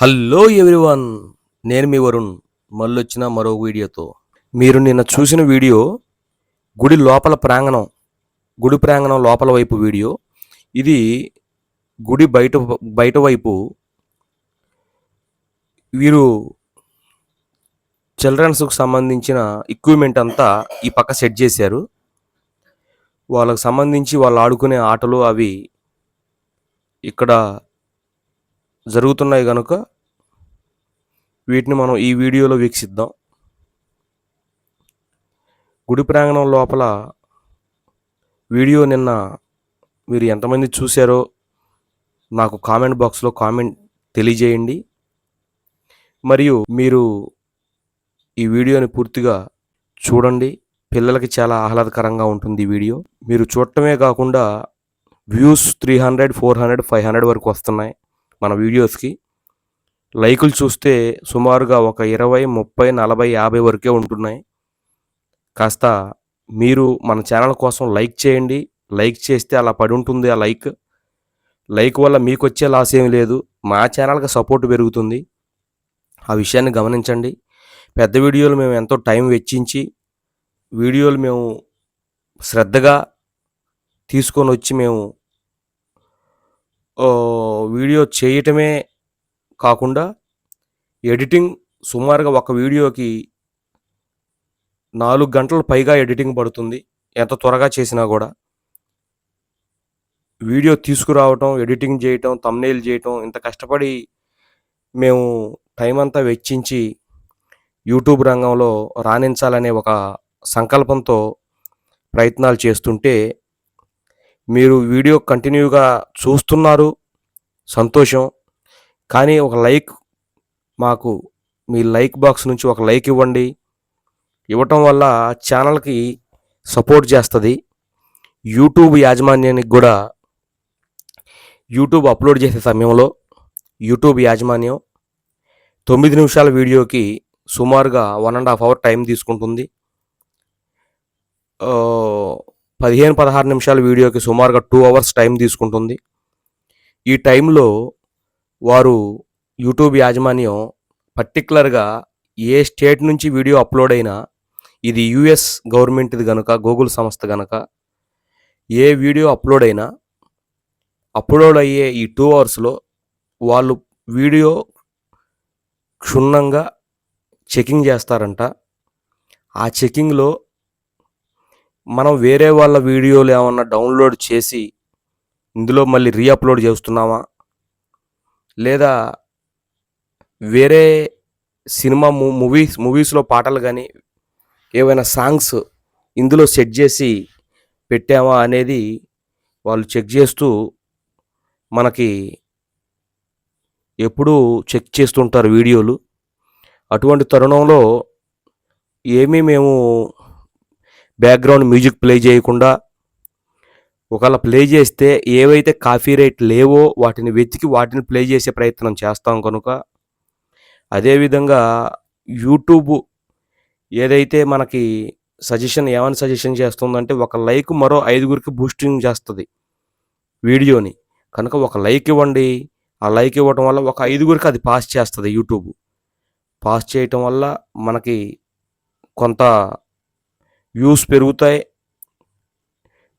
Hello everyone నేను మీ వరుణ్. మళ్ళొచ్చిన మరో వీడియోతో. మీరు నిన్న చూసిన వీడియో గుడి లోపల ప్రాంగణం గుడి ప్రాంగణం లోపల వైపు వీడియో. ఇది గుడి బయట బయట వైపు వీరు చిల్డ్రన్స్కు సంబంధించిన ఎక్విప్మెంట్ అంతా ఈ పక్క సెట్ చేశారు. వాళ్ళకు సంబంధించి వాళ్ళు ఆడుకునే ఆటలు అవి ఇక్కడ జరుగుతున్నాయి కనుక వీటిని మనం ఈ వీడియోలో వీక్షిద్దాం. గుడి ప్రాంగణం లోపల వీడియో నిన్న మీరు ఎంతమంది చూశారో నాకు కామెంట్ బాక్స్లో కామెంట్ తెలియజేయండి. మరియు మీరు ఈ వీడియోని పూర్తిగా చూడండి. పిల్లలకి చాలా ఆహ్లాదకరంగా ఉంటుంది ఈ వీడియో. మీరు చూడటమే కాకుండా views three hundred four hundred five hundred వరకు వస్తున్నాయి. మన వీడియోస్కి. లైకులు చూస్తే సుమారుగా ఒక ఇరవై ముప్పై నలభై యాభై వరకే ఉంటున్నాయి. కాస్త మీరు మన ఛానల్ కోసం లైక్ చేయండి. లైక్ చేస్తే అలా పడి ఉంటుంది ఆ లైక్. లైక్ వల్ల మీకు వచ్చే లాస్ ఏమీ లేదు. మా ఛానల్కి సపోర్ట్ పెరుగుతుంది. ఆ విషయాన్ని గమనించండి. పెద్ద వీడియోలు మేము ఎంతో టైం వెచ్చించి వీడియోలు మేము శ్రద్ధగా తీసుకొని వచ్చి మేము వీడియో చేయటమే కాకుండా ఎడిటింగ్ సుమారుగా ఒక వీడియోకి నాలుగు గంటల పైగా ఎడిటింగ్ పడుతుంది. ఎంత త్వరగా చేసినా కూడా. వీడియో తీసుకురావటం ఎడిటింగ్ చేయటం తమ్నేల్ చేయటం ఇంత కష్టపడి మేము టైం అంతా వెచ్చించి యూట్యూబ్ రంగంలో రాణించాలనే ఒక సంకల్పంతో ప్రయత్నాలు చేస్తుంటే మీరు వీడియో కంటిన్యూగా చూస్తున్నారు సంతోషం. కానీ ఒక లైక్ మాకు మీ లైక్ బాక్స్ నుంచి ఒక లైక్ ఇవ్వండి. ఇవ్వటం వల్ల ఛానల్కి సపోర్ట్ చేస్తుంది. యూట్యూబ్ యాజమాన్యానికి కూడా యూట్యూబ్ అప్లోడ్ చేసే సమయంలో యూట్యూబ్ యాజమాన్యం తొమ్మిది నిమిషాల వీడియోకి సుమారుగా one and half hour time తీసుకుంటుంది. పదిహేను పదహారు నిమిషాల వీడియోకి సుమారుగా టూ అవర్స్ టైం తీసుకుంటుంది. ఈ టైంలో వారు యూట్యూబ్ యాజమాన్యం పర్టికులర్గా ఏ స్టేట్ నుంచి వీడియో అప్లోడ్ అయినా ఇది యుఎస్ గవర్నమెంట్ది కనుక గూగుల్ సంస్థ గనక ఏ వీడియో అప్లోడ్ అయినా అప్లోడ్ అయ్యే ఈ టూ అవర్స్లో వాళ్ళు వీడియో క్షుణ్ణంగా చెకింగ్ చేస్తారంట. ఆ చెకింగ్లో మనం వేరే వాళ్ళ వీడియోలు ఏమన్నా డౌన్లోడ్ చేసి ఇందులో మళ్ళీ రీఅప్లోడ్ చేస్తున్నామా? లేదా వేరే సినిమా మూవీస్ మూవీస్లో పాటలు కానీ ఏవైనా సాంగ్స్ ఇందులో సెట్ చేసి పెట్టామా అనేది వాళ్ళు చెక్ చేస్తూ మనకి ఎప్పుడూ చెక్ చేస్తుంటారు వీడియోలు. అటువంటి తరుణంలో ఏమీ మేము బ్యాక్గ్రౌండ్ మ్యూజిక్ ప్లే చేయకుండా ఒకవేళ ప్లే చేస్తే ఏవైతే కాఫీ రేట్ లేవో వాటిని వెతికి వాటిని ప్లే చేసే ప్రయత్నం చేస్తాం కనుక. అదేవిధంగా యూట్యూబ్ ఏదైతే మనకి సజెషన్ ఏమని సజెషన్ చేస్తుందంటే ఒక లైక్ మరో ఐదుగురికి బూస్టింగ్ చేస్తుంది వీడియోని. కనుక ఒక లైక్ ఇవ్వండి. ఆ లైక్ ఇవ్వటం వల్ల ఒక ఐదుగురికి అది పాస్ చేస్తుంది యూట్యూబ్. పాస్ చేయటం వల్ల మనకి కొంత వ్యూస్ పెరుగుతాయి.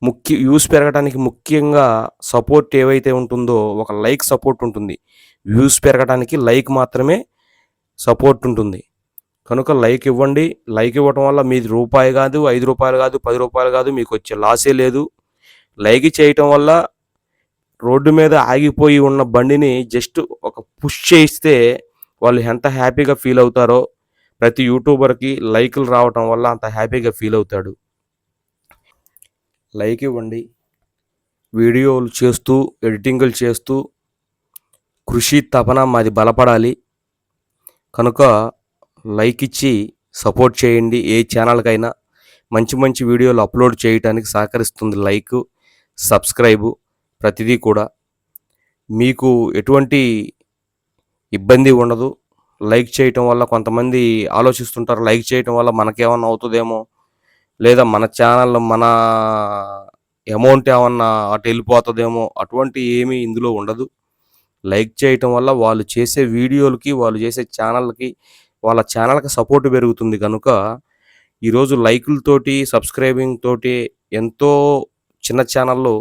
ముఖ్య వ్యూస్ పెరగడానికి ముఖ్యంగా సపోర్ట్ ఏవైతే ఉంటుందో ఒక లైక్ సపోర్ట్ ఉంటుంది. వ్యూస్ పెరగడానికి లైక్ మాత్రమే సపోర్ట్ ఉంటుంది. కనుక లైక్ ఇవ్వండి. లైక్ ఇవ్వటం వల్ల మీది రూపాయి కాదు ఐదు రూపాయలు కాదు పది రూపాయలు కాదు మీకు వచ్చే లాసే లేదు. లైక్ చేయటం వల్ల రోడ్డు మీద ఆగిపోయి ఉన్న బండిని జస్ట్ ఒక పుష్ చేస్తే వాళ్ళు ఎంత హ్యాపీగా ఫీల్ అవుతారో ప్రతి యూట్యూబర్కి లైకులు రావటం వల్ల అంత హ్యాపీగా ఫీల్ అవుతాడు. లైక్ ఇవ్వండి. వీడియోలు చేస్తూ ఎడిటింగులు చేస్తూ కృషి తపన మాది బలపడాలి. కనుక లైక్ ఇచ్చి సపోర్ట్ చేయండి. ఏ ఛానల్కైనా మంచి మంచి వీడియోలు అప్లోడ్ చేయడానికి సహకరిస్తుంది లైక్ సబ్స్క్రైబు ప్రతిదీ కూడా. మీకు ఎటువంటి ఇబ్బంది ఉండదు. లైక్ చేయటం వల్ల కొంతమంది ఆలోచిస్తుంటారు లైక్ చేయటం వల్ల మనకేమన్నా అవుతుందేమో? లేదా మన ఛానల్ మన అమౌంట్ ఏమన్నా అటు వెళ్ళిపోతుందేమో? అటువంటి ఏమీ ఇందులో ఉండదు. లైక్ చేయటం వల్ల వాళ్ళు చేసే వీడియోలకి వాళ్ళు చేసే ఛానల్కి వాళ్ళ ఛానల్కి సపోర్ట్ పెరుగుతుంది కనుక ఈరోజు లైకులతోటి సబ్స్క్రైబింగ్ తోటి ఎంతో చిన్న ఛానళ్ళు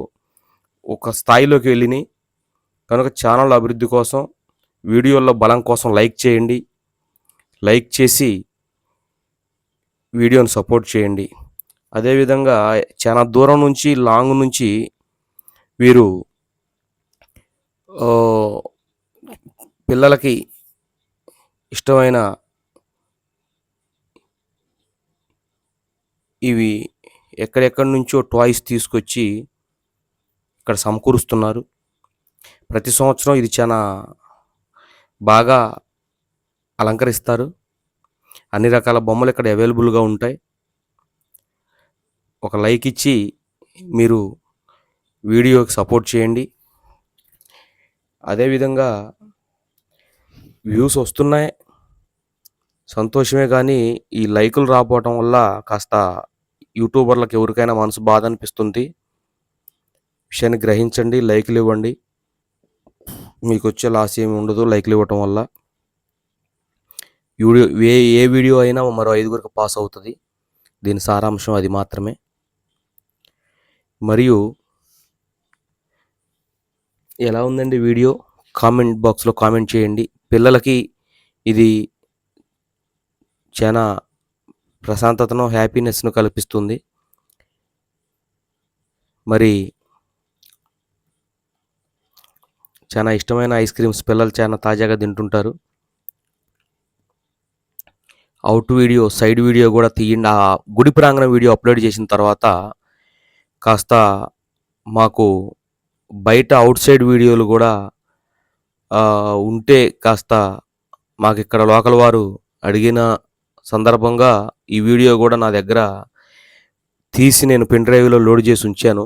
ఒక స్థాయిలోకి వెళ్ళినాయి. కనుక ఛానల్ అభివృద్ధి కోసం వీడియోల్లో బలం కోసం లైక్ చేయండి. లైక్ చేసి వీడియోని సపోర్ట్ చేయండి. అదేవిధంగా చాలా దూరం నుంచి లాంగ్ నుంచి వీరు పిల్లలకి ఇష్టమైన ఇవి ఎక్కడెక్కడి నుంచో టాయ్స్ తీసుకొచ్చి ఇక్కడ సమకూరుస్తున్నారు. ప్రతి సంవత్సరం ఇది చాలా బాగా అలంకరిస్తారు. అన్ని రకాల బొమ్మలు ఇక్కడ అవైలబుల్గా ఉంటాయి. ఒక లైక్ ఇచ్చి మీరు వీడియోకి సపోర్ట్ చేయండి. అదేవిధంగా వ్యూస్ వస్తున్నాయి. సంతోషమే కానీ ఈ లైకులు రాపోవటం వల్ల కాస్త యూట్యూబర్లకు ఎవరికైనా మనసు బాధ అనిపిస్తుంది. విషయాన్ని గ్రహించండి లైకులు ఇవ్వండి. మీకు వచ్చే లాస్ ఏమి ఉండదు లైక్లు ఇవ్వటం వల్ల. వీడియో ఏ ఏ వీడియో అయినా మరో ఐదుగురికి పాస్ అవుతుంది. దీని సారాంశం అది మాత్రమే. మరియు ఎలా ఉందండి వీడియో? కామెంట్ బాక్స్లో కామెంట్ చేయండి. పిల్లలకి ఇది చాలా ప్రశాంతతను హ్యాపీనెస్ను కల్పిస్తుంది. మరి చాలా ఇష్టమైన ఐస్ క్రీమ్స్ పిల్లలు చాలా తాజాగా తింటుంటారు. అవుట్ వీడియో సైడ్ వీడియో కూడా తీయండి. ఆ గుడి ప్రాంగణం వీడియో అప్లోడ్ చేసిన తర్వాత కాస్త మాకు బయట అవుట్ సైడ్ వీడియోలు కూడా ఉంటే కాస్త మాకు ఇక్కడ లోకల్ వారు అడిగిన సందర్భంగా ఈ వీడియో కూడా నా దగ్గర తీసి నేను పెన్ డ్రైవ్లో లోడ్ చేసి ఉంచాను.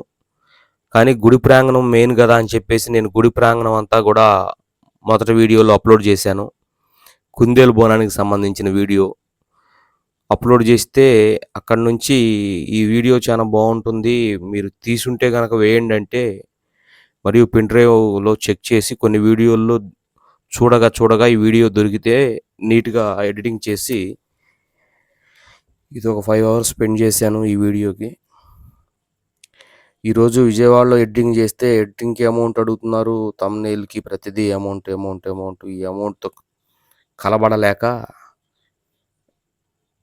కానీ గుడి ప్రాంగణం మెయిన్ కదా అని చెప్పేసి నేను గుడి ప్రాంగణం అంతా కూడా మొదటి వీడియోలో అప్లోడ్ చేశాను. కుందేలు బోనానికి సంబంధించిన వీడియో అప్లోడ్ చేస్తే అక్కడ నుంచి ఈ వీడియో చాలా బాగుంటుంది. మీరు తీసుంటే కనుక వేయండి అంటే మరియు పెన్ డ్రైవ్లో చెక్ చేసి కొన్ని వీడియోల్లో చూడగా చూడగా ఈ వీడియో దొరికితే నీట్గా ఎడిటింగ్ చేసి ఇది ఒక ఫైవ్ అవర్స్ స్పెండ్ చేశాను ఈ వీడియోకి. ఈరోజు విజయవాడలో ఎడిటింగ్ చేస్తే ఎడిటింగ్కి అమౌంట్ అడుగుతున్నారు. తమ్నేల్కి ప్రతిదీ అమౌంట్ అమౌంట్ అమౌంట్ ఈ అమౌంట్తో కలబడలేక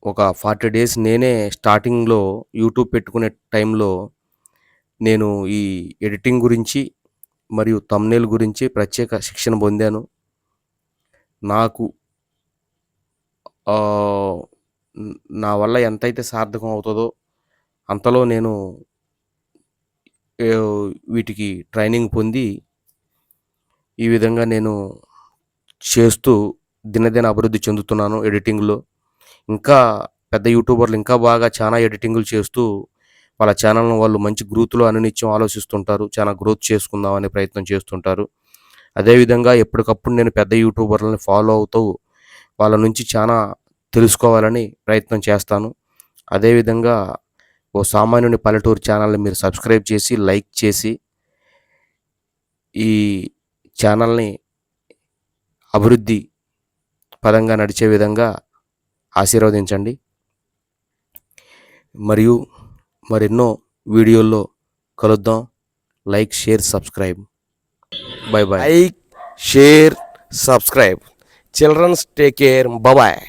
ఒక ఫార్టీ డేస్ నేనే స్టార్టింగ్లో యూట్యూబ్ పెట్టుకునే టైంలో నేను ఈ ఎడిటింగ్ గురించి మరియు తమ్నేల్ గురించి ప్రత్యేక శిక్షణ పొందాను. నాకు నా వల్ల ఎంతైతే సార్థకం అవుతుందో అంతలో నేను వీటికి ట్రైనింగ్ పొంది ఈ విధంగా నేను చేస్తూ దినదిన అభివృద్ధి చెందుతున్నాను ఎడిటింగ్లో. ఇంకా పెద్ద యూట్యూబర్లు ఇంకా బాగా చాలా ఎడిటింగ్లు చేస్తూ వాళ్ళ ఛానల్ను వాళ్ళు మంచి గ్రోత్లో అనునిత్యం ఆలోచిస్తుంటారు. చాలా గ్రోత్ చేసుకుందామనే ప్రయత్నం చేస్తుంటారు. అదేవిధంగా ఎప్పటికప్పుడు నేను పెద్ద యూట్యూబర్లని ఫాలో అవుతూ వాళ్ళ నుంచి చాలా తెలుసుకోవాలని ప్రయత్నం చేస్తాను. అదేవిధంగా ఓ సామాన్యుని పల్లెటూరు ఛానల్ని మీరు సబ్స్క్రైబ్ చేసి లైక్ చేసి ఈ ఛానల్ని అభివృద్ధి పదంగా నడిచే విధంగా ఆశీర్వదించండి. మరియు మరెన్నో వీడియోల్లో కలుద్దాం. Like share subscribe. Bye bye. Like share subscribe. Childrens take care. Bye